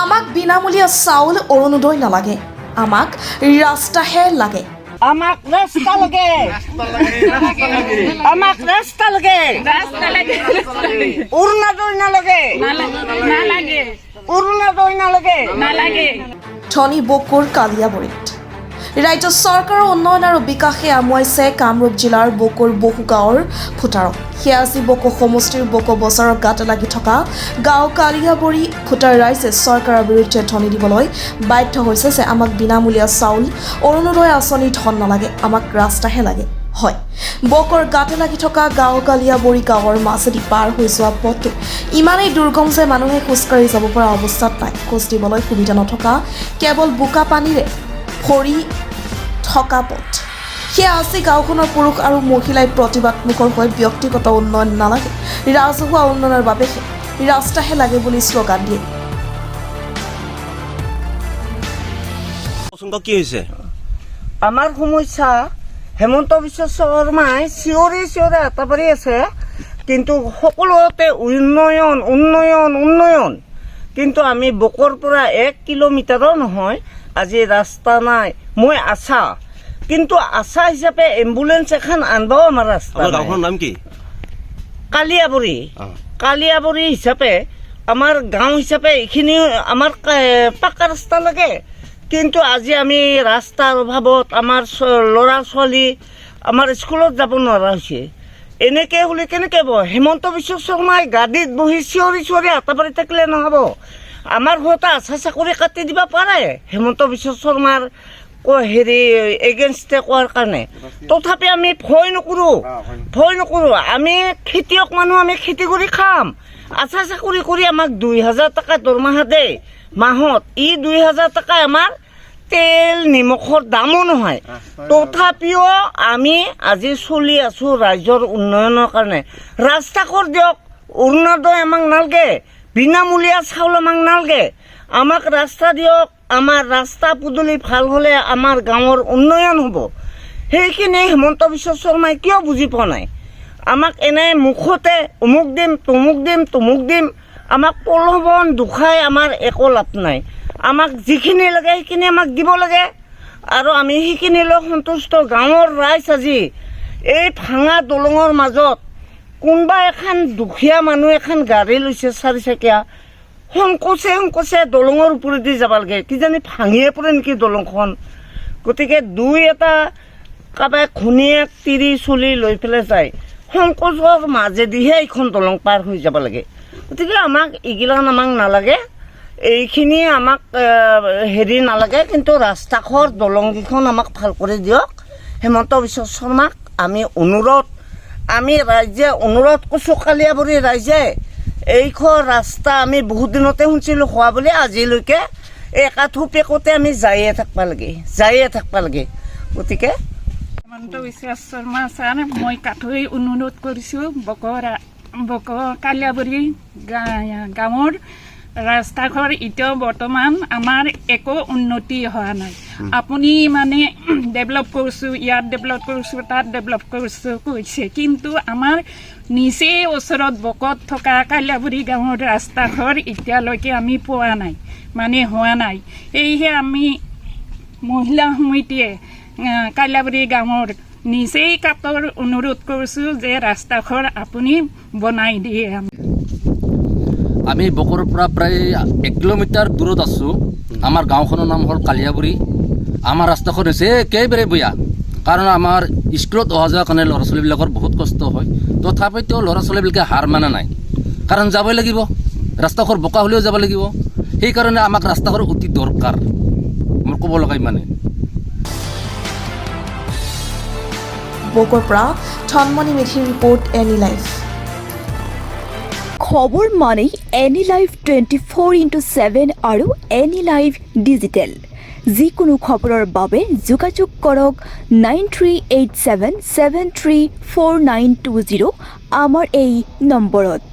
আমাক বিনামূলীয়া চাউল অৰুণোদয় নালাগে আমাক ৰাস্তাহে লাগে। আমাক ৰাস্তা লাগে। আমাক ৰাস্তা লাগে। অৰুণোদয় নালাগে। অৰুণোদয় নালাগে। না লাগে ধনী বকুৰ কালিয়াবৰীত। ৰাজ্য চৰকাৰৰ উন্নয়ন আৰু বিকাশে আমুৱাইছে কামৰূপ জিলাৰ বকুৰ বহু গাঁৱৰ ভোটাৰক সেয়া আজি বকো সমষ্টিৰ বকো বজাৰৰ গাতে লাগি থকা গাঁও কালিয়াবৰী ভোটাৰ ৰাইজে চৰকাৰৰ বিৰুদ্ধে ধ্বনি দিবলৈ বাধ্য হৈছে যে আমাক বিনামূলীয়া চাউল অৰুণোদয় আঁচনি ধন নালাগে আমাক ৰাস্তাহে লাগে হয়। বকৰ গাতে লাগি থকা গাঁও কালিয়াবৰী গাঁৱৰ মাজেদি পাৰ হৈ যোৱা পথটো ইমানেই দুৰ্গম যে মানুহে খোজকাঢ়ি যাব পৰা অৱস্থাত নাই। খোজ দিবলৈ সুবিধা নথকা কেৱল বোকা পানীৰে ভৰি থকা পথ। সেয়া আজি গাঁওখনৰ পুৰুষ আৰু মহিলাই প্ৰতিবাদমুখৰ হৈ ব্যক্তিগত উন্নয়ন নালাগে। ৰাজহুৱা উন্নয়নৰ বাবেহে ৰাস্তাহে লাগে বুলি শ্লোগান দিয়ে। কি হৈছে? আমাৰ সমস্যা হেমন্ত বিশ্ব শৰ্মাই চিঞৰি চিঞৰি আটা পাৰি আছে কিন্তু সকলোতে উন্নয়ন উন্নয়ন উন্নয়ন। কিন্তু আমি বকৰ পৰা এক কিলোমিটাৰো নহয় আজি ৰাস্তা নাই। মই আছা। কিন্তু আশা হিচাপে এম্বুলেঞ্চ এখন আনবাও আমাৰ ৰাস্তা গাঁওখনৰ নাম কি? কালিয়াবৰী। কালিয়াবৰী হিচাপে আমাৰ গাঁও হিচাপে এইখিনি আমাৰ পাকা ৰাস্তা লাগে। কিন্তু আজি আমি ৰাস্তাৰ অভাৱত আমাৰ ল'ৰা ছোৱালী আমাৰ স্কুলত যাব নোৱাৰা হৈছে। এনেকে হ'লে কেনেকে হ'ব? হেমন্ত বিশ্ব শৰ্মাই গাড়ীত বহি চিঞৰি চিঞৰি আটা পাৰি থাকিলে নহ'ব। আমাৰ ঘৰতে আশা চাকৰি কাটি দিব পাৰে হেমন্ত বিশ্ব শৰ্মাৰ হেৰি এগেইনষ্টে কোৱাৰ কাৰণে। তথাপি আমি ভয় নকৰোঁ। ভয় নকৰোঁ। আমি খেতিয়ক মানুহ আমি খেতি কৰি খাম। আশা চাকৰি কৰি আমাক দুই হাজাৰ টকা দৰমহা দে। মাহত ই দুই হাজাৰ টকা আমাৰ তেল নিমখৰ দামো নহয়। তথাপিও আমি আজি চলি আছোঁ ৰাজ্যৰ উন্নয়নৰ কাৰণে। ৰাস্তা কৰি দিয়ক অৰুণোদয় আমাক নালাগে। বিনামূলীয়া চাউল আমাক নালগে। আমাক ৰাস্তা দিয়ক, আমাৰ ৰাস্তা পদূলি ভালো হ'লে আমাৰ গাঁৱৰ উন্নয়ন হ'ব। সেইখিনি হেমন্ত বিশ্ব শৰ্মাই কিয় বুজি পোৱা নাই? আমাক এনে মুখতে, অমুক দিম, তমুক দিম তমুক দিম আমাক প্ৰলোভন দুখাই আমাৰ একো লাভ নাই। আমাক যিখিনি লাগে সেইখিনি আমাক দিব লাগে। আৰু আমি সেইখিনি লৈ সন্তুষ্ট গাঁৱৰ ৰাইজ আজি এই ভাঙা দলঙৰ মাজত কোনোবা এখন দুখীয়া মানুহ এখন গাড়ী লৈছে চাৰিচকীয়া সংকোচে সংকোচে দলঙৰ ওপৰেদি যাব লাগে কিজানি ভাঙিয়ে পৰে নেকি দলংখন। গতিকে দুই এটা কাৰোবাই ঘূণীয়েক তিৰি চুলি লৈ পেলাই যায়। সংকোচৰ মাজেদিহে এইখন দলং পাৰ হৈ যাব লাগে গতিকে আমাক এইগিলান আমাক নালাগে। এইখিনি আমাক হেৰি নালাগে, কিন্তু ৰাস্তাঘৰ দলংকেইখন আমাক ভালো কৰি দিয়ক। হেমন্ত বিশ্ব শৰ্মাক আমি অনুৰোধ আমি ৰাইজে অনুৰোধ কৰিছোঁ কালিয়াবৰী ৰাইজে এইখন ৰাস্তা আমি বহুত দিনতে শুনিছিলোঁ হোৱা বুলি, আজিলৈকে একাঠু পেকতে আমি যায়ে থাকিব লাগে, যায়ে থাকিব লাগে। গতিকে হেমন্ত বিশ্ব শৰ্মা ছাৰ মই কাঠৈ অনুৰোধ কৰিছোঁ বকৰ বক কালিয়াবৰী গাঁৱৰ ৰাস্তা ঘৰ এতিয়াও বৰ্তমান আমাৰ একো উন্নতি হোৱা নাই। আপুনি মানে ডেভেলপ কৰিছোঁ ইয়াত ডেভেলপ কৰিছোঁ তাত ডেভেলপ কৰিছোঁ কৈছে কিন্তু আমাৰ নিচেই ওচৰত বকত থকা কালিয়াবৰী গাঁৱৰ ৰাস্তা ঘৰ এতিয়ালৈকে আমি পোৱা নাই মানে হোৱা নাই। সেয়েহে আমি মহিলা সমিতিয়ে আহ, গাঁৱৰ নিজেই কাটৰ অনুৰোধ কৰিছোঁ যে ৰাস্তাঘৰ আপুনি বনাই দিয়ে। আমি বকৰ পৰা প্ৰায় এক কিলোমিটাৰ দূৰত আছোঁ। আমাৰ গাঁওখনৰ নাম হ'ল কালিয়াবুৰী। আমাৰ ৰাস্তাখন হৈছে একেবাৰে বেয়া। কাৰণ আমাৰ স্কুলত অহা যোৱাৰ কাৰণে ল'ৰা ছোৱালীবিলাকৰ বহুত কষ্ট হয়। তথাপিতো ল'ৰা ছোৱালীবিলাকে হাৰ মানা নাই। কাৰণ যাবই লাগিব। ৰাস্তাঘৰ বোকা হ'লেও যাব লাগিব। সেইকাৰণে আমাক ৰাস্তাঘৰ অতি দৰকাৰ। মোৰ ক'ব লগা ইমানে বকৰ পৰা ধনমণি মেধিৰ ৰিপৰ্ট এনি লাইফ। খবৰ মানেই Any Live twenty four into seven আৰু এনি লাইভ ডিজিটেল যিকোনো খবৰৰ বাবে যোগাযোগ কৰক nine three eight seven seven three four nine two zero' আমাৰ এই নম্বৰত।